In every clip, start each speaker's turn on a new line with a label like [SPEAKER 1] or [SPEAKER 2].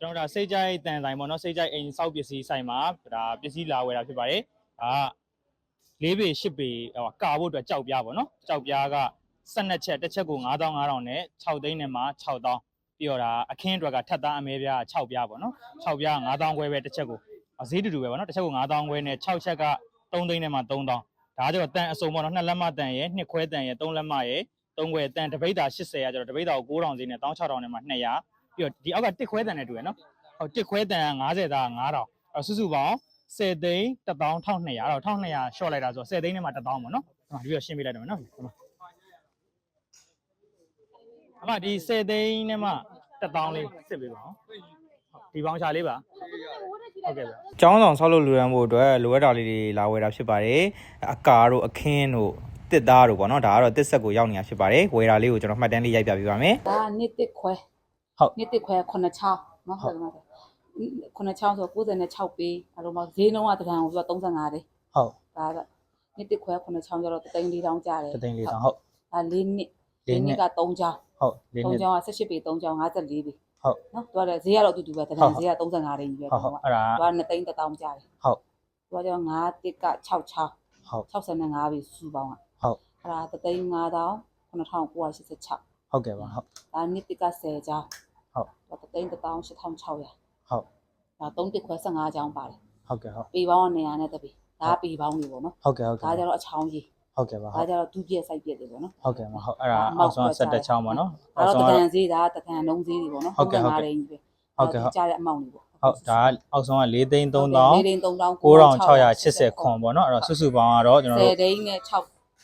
[SPEAKER 1] ကျွန်တော်ဒါစိတ်ကြိုက်တန်ဆိုင်ပေါ့နော်စိတ်ကြိုက်အိမ်စောက်ပစ္စည်းဆိုင်မှာဒါပစ္စည်းလာဝယ်တာဖြစ်ပါတယ်ဒါ၄ပေ၈ပေဟိုကာဖို့အတွက်ကြောက်ပြားပေါ့နော်ကြောက်ပြားက12ချက်တစ်ချက်ကို9500နဲ့6သိန်းနဲ့မှ6000ပြီးတော့ဒါအခင်းအတွက်ကထပ်သားအမဲပြား6ပြားပေါ့နော်6ပြား9000ခွဲပဲတစ်ချက်ကိုဈေးတူတူပဲပေါ့နော်တစ်ချက်ကို9000ခွဲနဲ့6ချက်က3သိန်းနဲ့မှ3000ဒါကြတော့တန်အစုံပေါ့နော်နှစ်လက်မတန်ရယ်နှစ်ခွဲတန်ရယ်သုံးလက်မရယ်သုံးခွဲတန်တပိတ်တာ80ရကျတော့တပိတ်တာကို9000ဈေးနဲ့16000နဲ့မှ200 ပြီးတော့ဒီအောက်ကတစ်ခွဲတန်နဲ့တူရယ်နော်ဟိုတစ်ခွဲတန်က90သား9000အဲ့စုစုပေါင်း10သိန်း11200အဲ့တော့1200 short လိုက်တာဆို10သိန်းနဲ့မှ1000ပေါ့နော်ဟိုဒီတော့ရှင်းပေးလိုက်တယ်မယ်နော်ဒီမှာအမဒီ10သိန်းနဲ့မှ1000လေးစစ်ပေးပါအောင်ဒီပေါင်းချလေးပါဟုတ်ကဲ့ဗျ
[SPEAKER 2] ကျောင်းဆောင်ဆောက်လုပ်လူရန်ဖို့အတွက်လိုအပ်တာလေးတွေလာဝယ်တာဖြစ်ပါတယ်အကာတို့အခင်းတို့တစ်သားတို့ပေါ့နော်ဒါကတော့တစ်ဆက်ကိုရောက်နေတာဖြစ်ပါတယ်ဝယ်တာလေးကိုကျွန်တော်မှတ်တမ်းလေးရိုက်ပြပေးပါမယ်
[SPEAKER 3] ဒါနှစ်တစ်ခွဲ
[SPEAKER 1] ဟုတ်
[SPEAKER 3] နှစ်တစ်ခွဲ9ချောင်းနော်
[SPEAKER 1] ဟု
[SPEAKER 3] ဟုတ်တ်တယ်9ချောင်းဆို96ပေးအဲ့လိုမှဈေးနှုန်းကတကံကိုဆိုတော့35တယ်
[SPEAKER 1] ဟုတ်
[SPEAKER 3] ဒါကနှစ်တစ်ခွဲ9ချောင်းကျတော့3သိန်း4တောင်းကျတယ်
[SPEAKER 1] တသိန်းလေးတောင်ဟုတ်
[SPEAKER 3] ဒါ၄နှစ်
[SPEAKER 1] လေး
[SPEAKER 3] ၄
[SPEAKER 1] နှစ်
[SPEAKER 3] နှစ်က3ချောင်း
[SPEAKER 1] ဟုတ်လေး
[SPEAKER 3] 3
[SPEAKER 1] နှစ်
[SPEAKER 3] ချောင်းက18ပေး3ချောင်း54ပေး
[SPEAKER 1] ဟုတ်
[SPEAKER 3] နော်သူကလည်းဈေးကတော့အတူတူပဲတကံဈေးက35တိန်းကြီးပဲ
[SPEAKER 1] ဟုတ်ဟုတ်အဲ့ဒါ
[SPEAKER 3] သူက2သိန်း1000ကျတယ်
[SPEAKER 1] ဟုတ်
[SPEAKER 3] သူကကျတော့9တစ်က6ချောင်း
[SPEAKER 1] ဟုတ်
[SPEAKER 3] 65ပေးစုပေါင်းက
[SPEAKER 1] ဟုတ်
[SPEAKER 3] အဲ့ဒါ3သိန်း5000 9986
[SPEAKER 1] ဟုတ်ကဲ့ပါဟုတ်
[SPEAKER 3] ဒါနှစ်တစ်က10ချောင်း
[SPEAKER 1] ဟုတ်
[SPEAKER 3] ဒါ3သိန်း1000 8600
[SPEAKER 1] ဟုတ်
[SPEAKER 3] ဒါ3တစ်ခွဲ15ချောင်းပါတယ်
[SPEAKER 1] ဟုတ်ကဲ့ဟုတ်
[SPEAKER 3] ပေပေါင်းက100နဲ့တပေဒါကပေပေါင်းတွေပေါ့နော်
[SPEAKER 1] ဟုတ်ကဲ့ဟုတ်
[SPEAKER 3] ဒါ
[SPEAKER 1] ကဲ့
[SPEAKER 3] ကြတော့အချောင်းကြီး
[SPEAKER 1] ဟုတ်ကဲ့ပါဟု
[SPEAKER 3] ဒါ
[SPEAKER 1] တ်
[SPEAKER 3] ကြတော့ဒုပြည့် site ပြည့်တွေပေါ့နော်
[SPEAKER 1] ဟုတ်ကဲ့ပါဟုတ်အဲ့ဒါအောက်ဆုံး17ချောင်းပါနော်
[SPEAKER 3] ဒါ
[SPEAKER 1] အောက်
[SPEAKER 3] တော့
[SPEAKER 1] ဆုံး
[SPEAKER 3] တ
[SPEAKER 1] က
[SPEAKER 3] ကန်ဈေးဒါကတကန်လုံးဈေးတွေပေါ့နော်
[SPEAKER 1] ဟုတ်ကဲ့ဟုတ်ကဲ့
[SPEAKER 3] ရင်းကြီးပဲ
[SPEAKER 1] ဟုတ်ကဲ့ဟုတ်
[SPEAKER 3] ကြားတဲ့အမောင့်တွေပေါ့
[SPEAKER 1] ဟုတ်ဒါကအောက်ဆုံးက4သိန်း3000
[SPEAKER 3] ၄သိန်း3000
[SPEAKER 1] 9680ခွန်ပေါ့နော်အဲ့တော့စုစုပေါင်းကတော့ကျွန်တော်တို့
[SPEAKER 3] 10သိန်းနဲ့6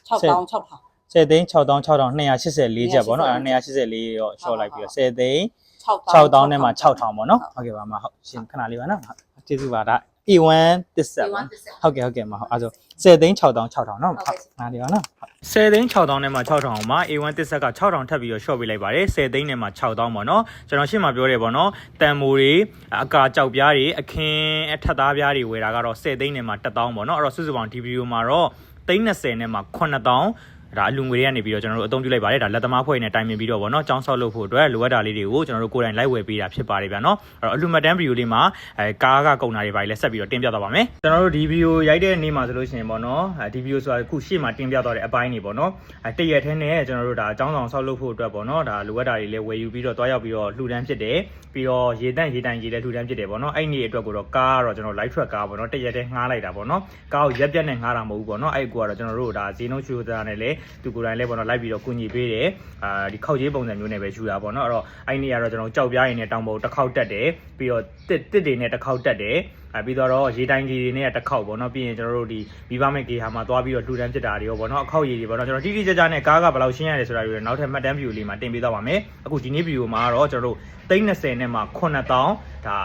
[SPEAKER 3] 6000 6000
[SPEAKER 1] 10သိန်း6000 6284ချက်ပေါ့နော်အဲ့ဒါ284ရော short လိုက်ပြီးတော့10သိန်း
[SPEAKER 3] 6000
[SPEAKER 1] 6000နဲ့မှ6000ပေါ့နော်ဟုတ်ကဲ့ပါမဟုတ်ရှင်ခဏလေးပါနော်ဟုတ်ကျေးဇူးပါဒါ A1 တစ်ဆက်ပါဟုတ်ကဲ့ဟုတ်ကဲ့မဟုတ်အဲ့ဆို10သိန်း6000 6000နော်ဟုတ်နားလေးပါနော်10သိန်း6000နဲ့မှ6000မှာ A1 တစ်ဆက်က6000ထပ်ပြီးတော့ short ပေးလိုက်ပါတယ်10သိန်းနဲ့မှ6000ပေါ့နော်ကျွန်တော်ရှင်းမှာပြောတယ်ပေါ့နော်တန်မိုတွေအကာကြောက်ပြားတွေအခင်းအထက်သားပြားတွေဝယ်တာကတော့10သိန်းနဲ့မှ1000ပေါ့နော်အဲ့တော့စုစုပေါင်းဒီဗီဒီယိုမှာတော့သိန်း20နဲ့မှ9000 ဒါအလူငွေတွေကနေပြီးတော့ကျွန်တော်တို့အသုံးပြုလိုက်ပါတယ်ဒါလက်သမားဖွဲ့နဲ့တိုင်ပင်ပြီးတော့ဗောနော်ចောင်းဆောက်လုပ်ဖို့အတွက်လိုအပ်တာလေးတွေကိုကျွန်တော်တို့ကိုယ်တိုင်လိုက်ဝယ်ပေးတာဖြစ်ပါတယ်ဗျာနော်အဲ့တော့အလူမတ်တန်းဗီဒီယိုလေးမှာအဲကားကကုန်တာတွေပါလဲဆက်ပြီးတော့တင်ပြသွားပါမယ်ကျွန်တော်တို့ဒီဗီဒီယိုရိုက်တဲ့နေ့မှာဆိုလို့ရှိရင်ဗောနော်အဲဒီဗီဒီယိုဆိုတာအခုရှေ့မှာတင်ပြသွားတဲ့အပိုင်းတွေဗောနော်အဲတရက်ထဲနဲ့ကျွန်တော်တို့ဒါចောင်းဆောင်ဆောက်လုပ်ဖို့အတွက်ဗောနော်ဒါလိုအပ်တာတွေလဲဝယ်ယူပြီးတော့တွားရောက်ပြီးတော့လှူဒန်းဖြစ်တယ်ပြီးတော့ရေတန့်ရေတန့်ရေလဲလှူဒန်းဖြစ်တယ်ဗောနော်အဲ့ဒီအတွက်ကိုတော့ကားကတော့ကျွန်တော် light truck ကားဗောနော်တရက်ထဲငှားလိုက်တာဗောနော်ကားကိုရက်ပြတ်နဲ့ငှားတာမဟုတ်ဘူးဗောနော်အဲ့ကူကတော့ကျွန်တော်တို့ဒါဈေးနှုန်းချိုးသားနဲ့လဲသူကိုယ်တိုင်လဲဗောနော်လိုက်ပြီးတော့ကူညီပေးတယ်အာဒီခောက်ကြီးပုံစံမျိုးနဲ့ပဲယူတာဗောနော်အဲ့တော့အဲ့ဒီကတော့ကျွန်တော်ကြောက်ပြားရည်နဲ့တောင်ပေါ်တစ်ခေါက်တက်တယ်ပြီးတော့တစ်တစ်တွေနဲ့တစ်ခေါက်တက်တယ်အဲပြီးတော့ရေတိုင်းကြီးတွေနဲ့တစ်ခေါက်ပေါ့နော်ပြီးရင်ကျွန်တော်တို့ဒီမိဘမဲ့ဂေဟာမှာသွားပြီးတော့လှူဒန်းဖြစ်တာတွေရောပေါ့နော်အခေါက်ရည်တွေပေါ့နော်ကျွန်တော်တိတိကျကျနဲ့ကားကဘယ်လောက်ရှင်းရတယ်ဆိုတာတွေနောက်ထပ်မှတ်တမ်းဗီဒီယိုလေးမှာတင်ပေးသွားပါမယ်အခုဒီနေ့ဗီဒီယိုမှာတော့ကျွန်တော်တို့330နဲ့မှ9000ဒါ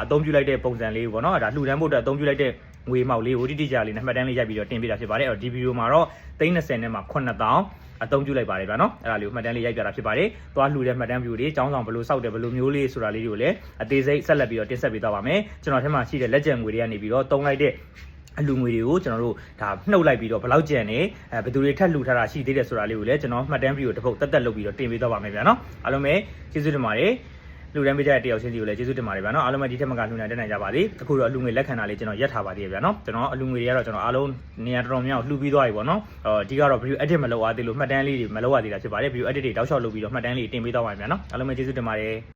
[SPEAKER 1] အသုံးပြုလိုက်တဲ့ပုံစံလေးပေါ့နော်ဒါလှူဒန်းဖို့အတွက်အသုံးပြုလိုက်တဲ့ ငွေမောက်လေးကိုတိတိကျကျလေးနဲ့မှတ်တမ်းလေးရိုက်ပြီးတော့တင်ပေးတာဖြစ်ပါတယ်အဲ့တော့ဒီဗီဒီယိုမှာတော့330နဲ့မှ9000အသုံးပြုလိုက်ပါတယ်ဗျာနော်အဲ့ဒါလေးကိုမှတ်တမ်းလေးရိုက်ပြတာဖြစ်ပါတယ်သွားလှူတဲ့မှတ်တမ်းဗီဒီယိုတွေចောင်းဆောင်ဘယ်လိုစောက်တယ်ဘယ်လိုမျိုးလေးဆိုတာလေးတွေကိုလည်းအသေးစိတ်ဆက်လက်ပြီးတော့တင်ဆက်ပေးသွားပါမယ်ကျွန်တော်ထဲမှာရှိတဲ့လက်ကျန်ငွေတွေကနေပြီးတော့တုံးလိုက်တဲ့အလူငွေတွေကိုကျွန်တော်တို့ဒါနှုတ်လိုက်ပြီးတော့ဘယ်လောက်ကျန်နေအဲဘယ်သူတွေထပ်လှူထားတာရှိသေးတယ်ဆိုတာလေးကိုလည်းကျွန်တော်မှတ်တမ်းဗီဒီယိုတစ်ပုတ်တက်တက်လုပ်ပြီးတော့တင်ပေးသွားပါမယ်ဗျာနော်အားလုံးပဲကျေးဇူးတင်ပါတယ် လူတန်းပေးကြတဲ့တယောက်ချင်းစီကိုလည်းကျေးဇူးတင်ပါတယ်ဗျာနော်အားလုံးပဲဒီထက်မကလှူနိုင်တက်နိုင်ကြပါစေအခုတော့အလူငွေလက်ခံတာလေးကျွန်တော်ရက်ထားပါသေးတယ်ဗျာနော်ကျွန်တော်အလူငွေတွေကတော့ကျွန်တော်အားလုံးနေရာတော်တော်များများလှူပြီးသွားပြီပေါ့နော်အော်ဒီကတော့ video edit မလုပ်ရသေးလို့မှတ်တမ်းလေးတွေမလုပ်ရသေးတာဖြစ်ပါတယ် video edit တွေတောက်လျှောက်လုပ်ပြီးတော့မှတ်တမ်းလေးတင်ပေးသွားပါမယ်ဗျာနော်အားလုံးပဲကျေးဇူးတင်ပါတယ်